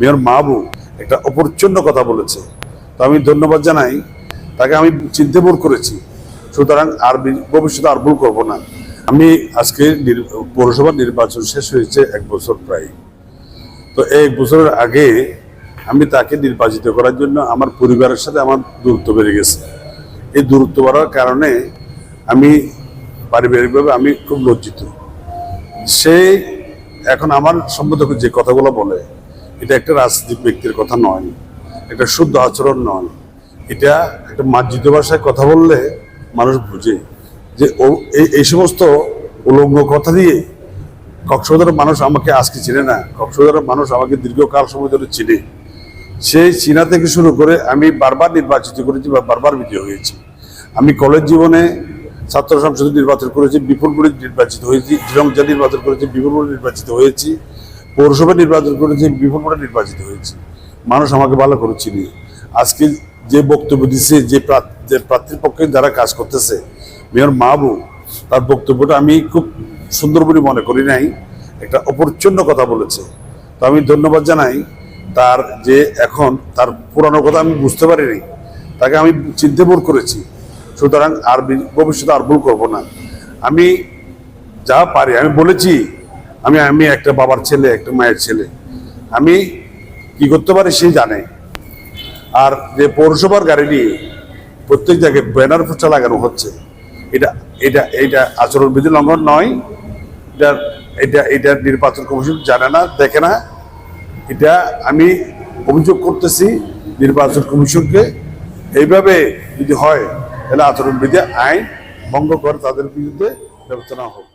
Mayor Mahbub একটা অপরিচ্ছন্ন কথা বলেছে। তো আমি ধন্যবাদ জানাই, তাকে আমি চিনতে ভুল করেছি। সুতরাং আর ভবিষ্যতে আর ভুল করব না। আমি আজকে পৌরসভা নির্বাচন শেষ হয়েছে এক বছর প্রায়। তো এক বছরের আগে আমি তাকে নির্বাচিত করার জন্য আমার পরিবারের সাথে আমার দূরত্ব বেড়ে গেছে। এই দূরত্ব বাড়ার কারণে আমি পারিবারিকভাবে আমি খুব লজ্জিত। সে এখন আমার সম্বোধক যে কথাগুলো বলে এটা একটা রাজনৈতিক ব্যক্তির কথা নয়। এটা শুদ্ধ আচরণ নয়। এটা একটা মার্জিত ভাষায় কথা বললে মানুষ বুঝে যে ও এই- এই সমস্ত উলঙ্গ কথা দিয়ে কক্সবাজারের মানুষ আমাকে আজকে চিনে না। কক্সবাজারের মানুষ আমাকে দীর্ঘকাল সময় ধরে চিনে। সেই চীনা থেকে শুরু করে আমি বারবার নির্বাচিত করেছি বা বারবার বিজয় হয়েছি। আমি কলেজ জীবনে ছাত্র সংসদে নির্বাচন করেছি বিপুলপুরে নির্বাচিত হয়েছি, জিরংজা নির্বাচন করেছি বিপুলপুরে নির্বাচিত হয়েছি। পৌরসভা নির্বাচন করেছি বিপুলপুরে নির্বাচিত হয়েছি। মানুষ আমাকে ভালো করে চিনি। আজকে যে বক্তব্য দিচ্ছে যে যে প্রার্থীর পক্ষে যারা কাজ করতেছে মেয়র মাহবু তার বক্তব্যটা আমি খুব সুন্দর বলে মনে করি নাই। একটা অপরিচ্ছন্ন কথা বলেছে। তো আমি ধন্যবাদ জানাই তার যে এখন তার পুরানো কথা আমি বুঝতে পারিনি। তাকে আমি চিনতে ভুল করেছি। সুতরাং আর ভবিষ্যতে আর ভুল করব না। আমি যা পারি, আমি বলেছি আমি আমি একটা বাবার ছেলে, একটা মায়ের ছেলে। আমি কি করতে পারি সে জানে। আর যে পৌরসভার গাড়ি নিয়ে প্রত্যেক জায়গায় ব্যানার পোস্টার লাগানো হচ্ছে, এটা এটা এটা আচরণবিধি লঙ্ঘন নয়। এটা এটা এটা নির্বাচন কমিশন জানে না, দেখে না। এটা আমি অভিযোগ করতেছি নির্বাচন কমিশনকে। এইভাবে যদি হয়, তাহলে আচরণবিধি আইন ভঙ্গ করে তাদের বিরুদ্ধে ব্যবস্থা নেওয়া হোক।